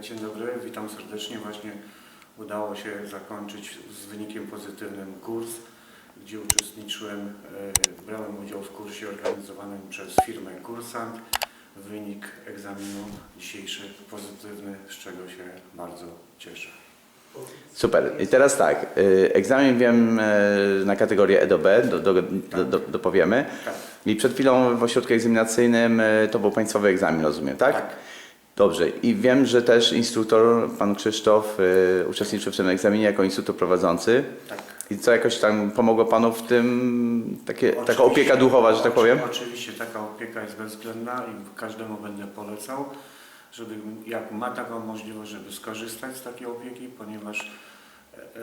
Dzień dobry, witam serdecznie. Właśnie udało się zakończyć z wynikiem pozytywnym kurs, gdzie uczestniczyłem, e, brałem udział w kursie organizowanym przez firmę Kursant. Wynik egzaminu dzisiejszy pozytywny, z czego się bardzo cieszę. Super. I teraz tak, y, egzamin wiem y, na kategorię E do B, do, do, do, do, dopowiemy. Tak, I przed chwilą w ośrodku egzaminacyjnym to był państwowy egzamin, rozumiem, tak? tak. Dobrze. I wiem, że też instruktor, pan Krzysztof, y, uczestniczył w tym egzaminie jako instruktor prowadzący. tak. I co jakoś tam pomogło panu w tym, takie, taka Oczywiście- opieka duchowa, że tak powiem? Oczywiście taka opieka jest bezwzględna i każdemu będę polecał, żeby jak ma taką możliwość, żeby skorzystać z takiej opieki, ponieważ e,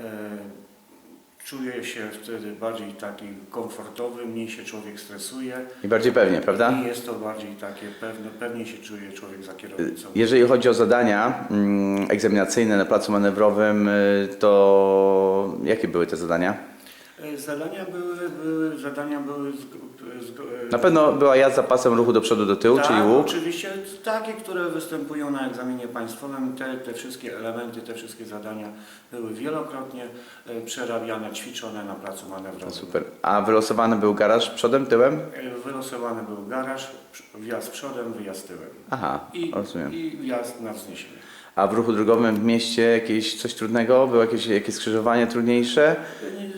czuje się wtedy bardziej taki komfortowy, mniej się człowiek stresuje I bardziej pewnie, prawda? i jest to bardziej takie pewne, pewniej się czuje człowiek za kierownicą. Jeżeli chodzi o zadania mm, egzaminacyjne na placu manewrowym, y, to jakie były te zadania? E, Zadania były, były zadania były z, z, e, Na pewno była jazda pasem ruchu do przodu, do tyłu, tak, czyli łuk. oczywiście takie, które występują na egzaminie państwowym, te, te wszystkie elementy, te wszystkie zadania były wielokrotnie e, przerabiane, ćwiczone na placu manewrowym. Super. A wylosowany był garaż przodem, tyłem? Wylosowany był garaż, wjazd przodem, wyjazd tyłem Aha, i, rozumiem. i wjazd na wzniesienie. A w ruchu drogowym w mieście jakieś coś trudnego? Było jakieś, jakieś skrzyżowanie trudniejsze? E,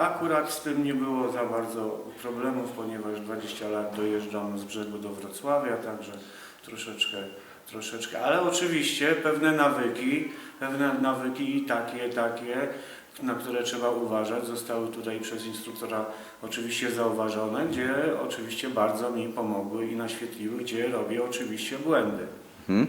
Akurat z tym nie było za bardzo problemów, ponieważ 20 lat dojeżdżam z brzegu do Wrocławia, także troszeczkę, troszeczkę, ale oczywiście pewne nawyki, pewne nawyki takie, takie, na które trzeba uważać, zostały tutaj przez instruktora oczywiście zauważone, gdzie oczywiście bardzo mi pomogły i naświetliły, gdzie robię oczywiście błędy. Hmm.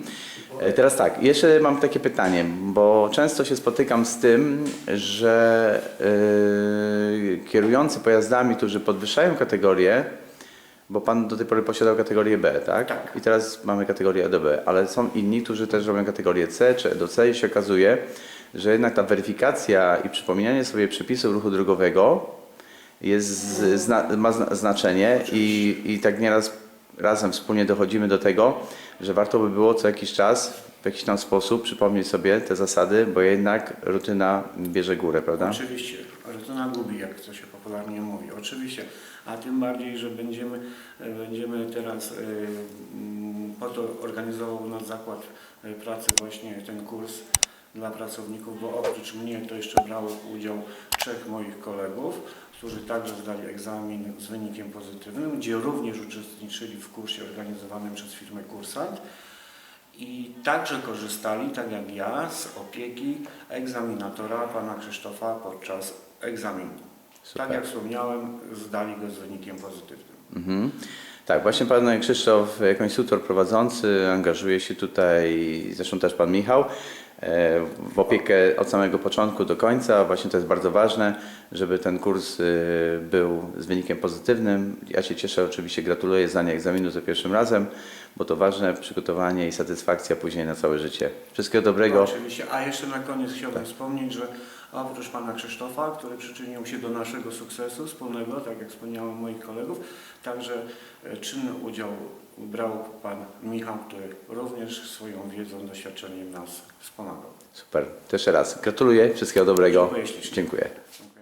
Teraz tak, jeszcze mam takie pytanie, bo często się spotykam z tym, że yy, kierujący pojazdami, którzy podwyższają kategorię, bo Pan do tej pory posiadał kategorię B, tak? Tak. I teraz mamy kategorię E do B, ale są inni, którzy też robią kategorię C czy E do C i się okazuje, że jednak ta weryfikacja i przypominanie sobie przepisów ruchu drogowego jest, zna, ma zna, znaczenie i, i tak nieraz razem wspólnie dochodzimy do tego, że warto by było co jakiś czas w jakiś tam sposób przypomnieć sobie te zasady, bo jednak rutyna bierze górę, prawda? Oczywiście, rutyna gubi, jak to się popularnie mówi. Oczywiście, a tym bardziej, że będziemy, będziemy teraz, e, mm, po to organizował nas zakład e, pracy właśnie ten kurs dla pracowników, bo oprócz mnie to jeszcze brało udział trzech moich kolegów, którzy także zdali egzamin z wynikiem pozytywnym, gdzie również uczestniczyli w kursie organizowanym przez firmę Kursant. I także korzystali, tak jak ja, z opieki egzaminatora pana Krzysztofa podczas egzaminu. Super. Tak jak wspomniałem, zdali go z wynikiem pozytywnym. Mhm. Tak, właśnie pan Krzysztof jako instruktor prowadzący angażuje się tutaj, zresztą też pan Michał, w opiekę od samego początku do końca. Właśnie to jest bardzo ważne, żeby ten kurs e, był z wynikiem pozytywnym. Ja się cieszę, oczywiście gratuluję zdania egzaminu za pierwszym razem, bo to ważne przygotowanie i satysfakcja później na całe życie. Wszystkiego dobrego. No, oczywiście, a jeszcze na koniec chciałbym wspomnieć, że oprócz pana Krzysztofa, który przyczynił się do naszego sukcesu wspólnego, tak jak wspomniałem moich kolegów, także e, czynny udział brał pan Michał, który również swoją wiedzą, doświadczeniem nas wspomagał. Super. To jeszcze raz gratuluję, wszystkiego dobrego. Dziękuję ślicznie. Dziękuję. Dziękuję.